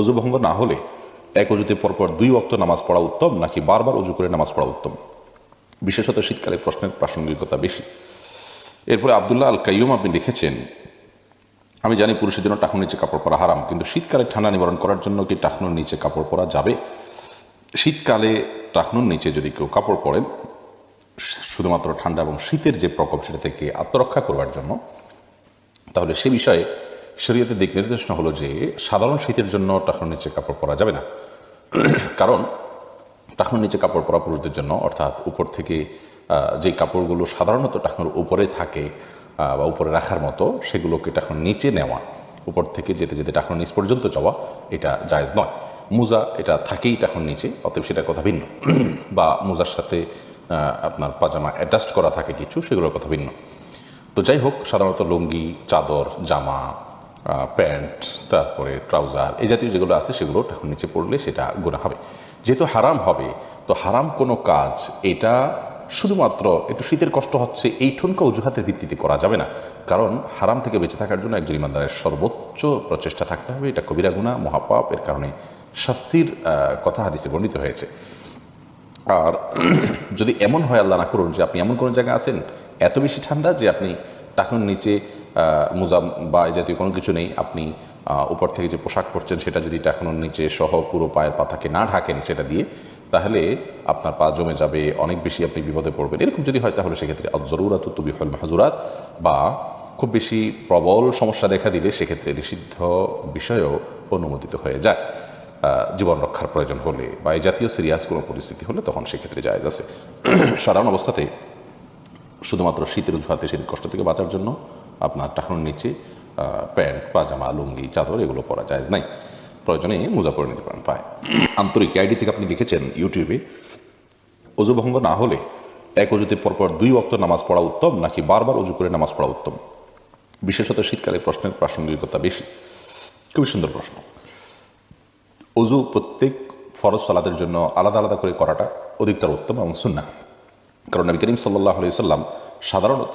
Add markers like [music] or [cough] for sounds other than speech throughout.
অজু ভঙ্গ না হলে এক অজুতে পরপর দুই ওয়াক্ত নামাজ পড়া উত্তম নাকি বারবার অজু করে নামাজ পড়া উত্তম? বিশেষত শীতকালে প্রশ্নের প্রাসঙ্গিকতা বেশি। এরপরে আবদুল্লাহ আল কাইয়ুম আপনি লিখেছেন, আমি জানি পুরুষের জন্য টাকুর নিচে কাপড় পরা হারাম, কিন্তু শীতকালে ঠান্ডা নিবারণ করার জন্য কি টাকনুর নিচে কাপড় পরা যাবে? শীতকালে টাকনুর নিচে যদি কেউ কাপড় পরেন শুধুমাত্র ঠান্ডা এবং শীতের যে প্রকোপ সেটা থেকে আত্মরক্ষা করবার জন্য, তাহলে সে বিষয়ে শরীয়তের দিক নির্দেশনা হলো যে, সাধারণ শীতের জন্য টাকনুর নিচে কাপড় পরা যাবে না। কারণ টাকনুর নিচে কাপড় পরা পুরুষদের জন্য, অর্থাৎ উপর থেকে যে কাপড়গুলো সাধারণত টাকনুর উপরে থাকে বা উপরে রাখার মতো, সেগুলোকে টাকনুর নিচে নেওয়া, উপর থেকে যেতে যেতে টাকনুর নিচ পর্যন্ত যাওয়া, এটা জায়েজ নয়। মুজা, এটা থাকেই টাকনুর নিচে, অতএব সেটা কথা ভিন্ন। বা মুজার সাথে আপনার পাজামা অ্যাডজাস্ট করা থাকে কিছু, সেগুলোর কথা ভিন্ন। তো যাই হোক, সাধারণত লুঙ্গি, চাদর, জামা প্যান্ট, তারপরে ট্রাউজার, এই জাতীয় যেগুলো আছে সেগুলো এখন নিচে পড়লে সেটা গুণা হবে। যেহেতু হারাম হবে, তো হারাম কোনো কাজ, এটা শুধুমাত্র একটু শীতের কষ্ট হচ্ছে, এই ঠুনকা অজুহাতের ভিত্তিতে করা যাবে না। কারণ হারাম থেকে বেঁচে থাকার জন্য একজন ইমানদারের সর্বোচ্চ প্রচেষ্টা থাকতে হবে। এটা কবিরা গুণা মহাপাপ, এর কারণে শাস্তির কথা হাদিসে বর্ণিত হয়েছে। আর [clears throat] যদি এমন হয়, আল্লাহ না করুন যে আপনি এমন কোনো জায়গায় আছেন, এত বেশি ঠান্ডা যে আপনি টাকুন নিচে মোজাম বা এই জাতীয় কোনো কিছু নেই। আপনি উপর থেকে যে পোশাক পরছেন সেটা যদি এখনও নিচে সহ পুরো পায়ের পাতাকে না ঢাকেন সেটা দিয়ে, তাহলে আপনার পা জমে যাবে, অনেক বেশি আপনি বিপদে পড়বেন। এরকম যদি হয় তাহলে সেক্ষেত্রে জরুরাত তুবি হল মাহাজুরাত বা খুব বেশি প্রবল সমস্যা দেখা দিলে সেক্ষেত্রে নিষিদ্ধ বিষয়েও অনুমোদিত হয়ে যায়। জীবন রক্ষার প্রয়োজন হলে বা এই জাতীয় সিরিয়াস কোনো পরিস্থিতি হলে তখন সেক্ষেত্রে জায়েজ আছে। [clears throat] সাধারণ অবস্থাতে শুধুমাত্র শীতের অজুহাতে শীতের কষ্ট থেকে বাঁচার জন্য আপনার টাকানোর নিচে প্যান্ট, পাজামা, লুঙ্গি, চাদর, এগুলো পরা যায় নাই। প্রয়োজনে মোজা পরে নিতে পারেন, পায়। আন্তরিক আইডি থেকে আপনি লিখেছেন ইউটিউবে, অজু ভঙ্গ না হলে এক অজুতে পরপর দুই ওয়াক্ত নামাজ পড়া উত্তম, নাকি বারবার অজু করে নামাজ পড়া উত্তম? বিশেষত শীতকালে প্রশ্নের প্রাসঙ্গিকতা বেশি। খুবই সুন্দর প্রশ্ন। অজু প্রত্যেক ফরজ সালাদের জন্য আলাদা আলাদা করে করাটা অধিকতর উত্তম এবং সুন্না কারণ নবী করিম সাল্লাহ আলি সাল্লাম সাধারণত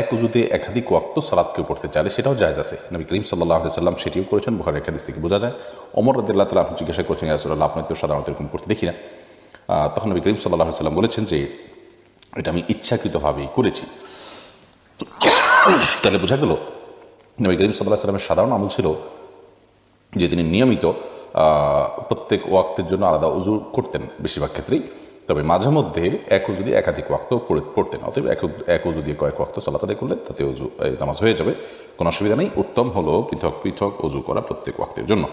এক উজুতে একাধিক ওয়াক্ত সালাদ কেউ পড়তে চাইলে সেটাও জায়জ আছে। নবী করিম সাল্লাহ সাল্লাম সেটিও করেছেন বুখার একাদিস থেকে বোঝা যায়। অমর রদুল্লাহ তালা আপনি জিজ্ঞাসা করছেন ইয়াসুল্লাহ আপনি তো সাধারণত এরকম করতে দেখি না। তখন নবী করিম সাল্লাহ সাল্লাম বলেছেন যে, এটা আমি ইচ্ছাকৃতভাবেই করেছি। [coughs] তাহলে বোঝা গেল, নবী করিম সাল্লাহ সাল্লামের সাধারণ আমল ছিল যে তিনি নিয়মিত প্রত্যেক ওয়াক্তের জন্য আলাদা উজু করতেন, বেশিরভাগ ক্ষেত্রেই। তবে মাঝে মধ্যে এক যদি একাধিক ওয়াক্ত পড়ে- পড়তেন, অতএব এক এক দিয়ে কয়েক ওয়াক্ত সালাত আদায় করলে তাতে অজু নামাজ হয়ে যাবে, কোনো অসুবিধা নেই। উত্তম হলো পৃথক পৃথক অজু করা প্রত্যেক ওয়াক্তের জন্য।